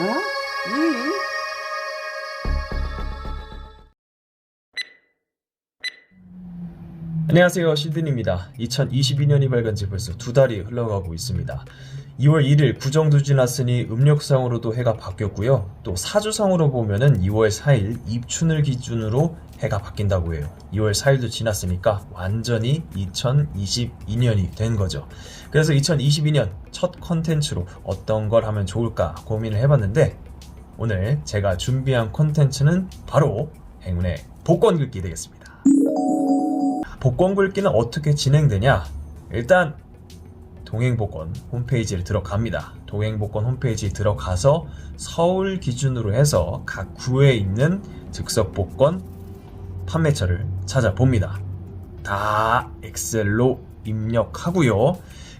어? 응? 안녕하세요. 시드입니다 2022년이 밝은 지 벌써 두 달이 흘러가고 있습니다. 2월 1일 구정도 지났으니 음력상으로도 해가 바뀌었고요. 또 사주상으로 보면은 2월 4일 입춘을 기준으로 해가 바뀐다고 해요. 2월 4일도 지났으니까 완전히 2022년이 된 거죠. 그래서 2022년 첫 컨텐츠로 어떤 걸 하면 좋을까 고민을 해봤는데 오늘 제가 준비한 컨텐츠는 바로 행운의 복권 긁기 되겠습니다. 복권 긁기는 어떻게 진행되냐? 일단 동행복권 홈페이지를 들어갑니다. 동행복권 홈페이지에 들어가서 서울 기준으로 해서 각 구에 있는 즉석복권 판매처를 찾아봅니다. 다 엑셀로 입력하고요.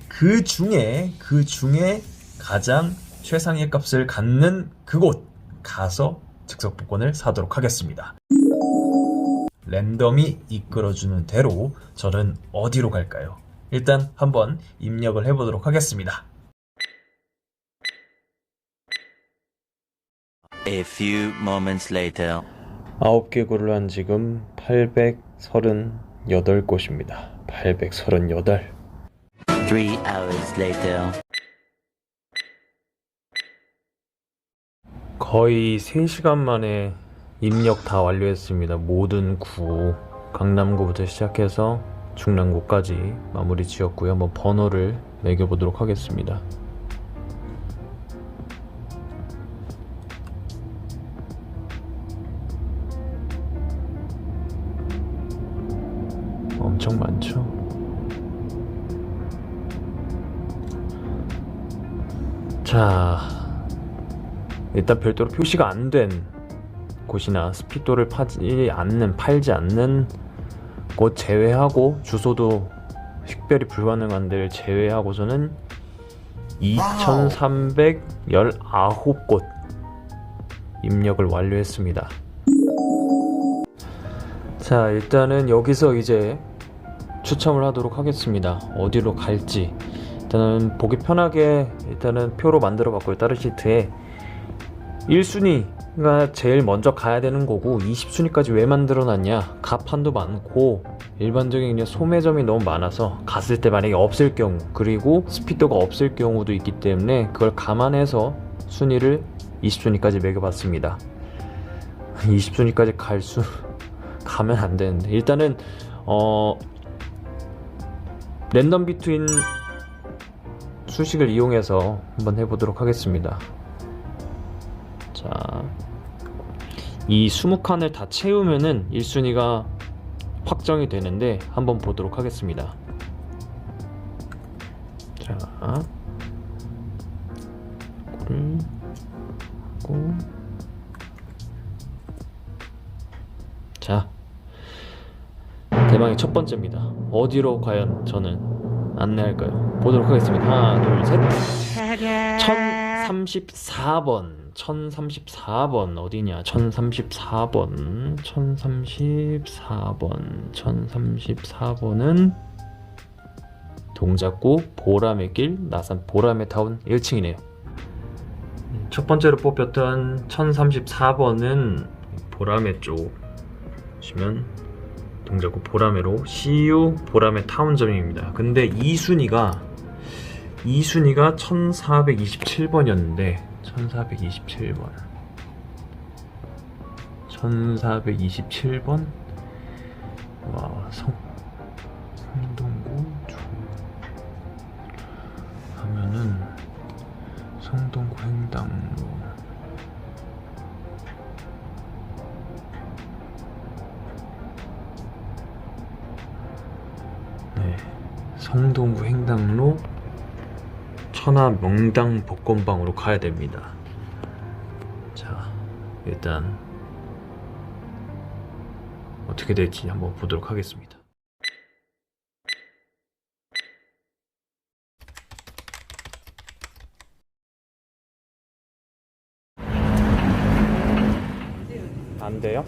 그 중에 그 중에 가장 최상의 값을 갖는 그곳 가서 즉석복권을 사도록 하겠습니다. 랜덤이 이끌어주는 대로 저는 어디로 갈까요? 일단 한번 입력을 해보도록 하겠습니다. A few moments later. 9개 구를 한 지금 838곳입니다. 838. Three hours later. 거의 3시간 만에 입력 다 완료했습니다. 모든 구, 강남구부터 시작해서 중랑구까지 마무리 지었고요. 한번 번호를 매겨보도록 하겠습니다. 엄청 많죠? 자, 일단 별도로 표시가 안 된 곳이나 스피도를 파지 않는 팔지 않는 곳 제외하고 주소도 식별이 불가능한 데를 제외하고서는 2,319곳 입력을 완료했습니다. 자, 일단은 여기서 이제 추첨을 하도록 하겠습니다. 어디로 갈지. 일단은 보기 편하게 일단은 표로 만들어 봤고요. 다른 시트에 1순위 가 제일 먼저 가야 되는 거고 20순위까지 왜 만들어 놨냐? 가판도 많고 일반적인 소매점이 너무 많아서 갔을 때 만약에 없을 경우 그리고 스피드가 없을 경우도 있기 때문에 그걸 감안해서 순위를 20순위까지 매겨봤습니다. 20순위까지 갈 수 가면 안 되는데. 일단은 어 랜덤 비트윈 수식을 이용해서 한번 해보도록 하겠습니다 이 20칸을 다 채우면은 1순위가 확정이 되는데 한번 보도록 하겠습니다. 자, 꿀, 고, 자, 대망의 첫 번째입니다. 어디로 과연 저는 안내할까요? 보도록 하겠습니다. 하나, 둘, 셋. 1034번. 1034번 어디냐? 1034번. 1034번. 1034번은 동작구 보람의 길 나산 보람의 타운 1층이네요. 첫 번째로 뽑혔던 1034번은 보람의 쪽 보시면 동작구 보람의로 CU 보람의 타운점입니다. 근데 2순위가 2순위가 1427번이었는데 1427번. 1427번? 와 성, 성동구 주. 하면은 성동구 횡당로 네 성동구 횡당로 천하 명당 복권방으로 가야 됩니다. 자, 일단 어떻게 될지 한번 보도록 하겠습니다. 안 돼요?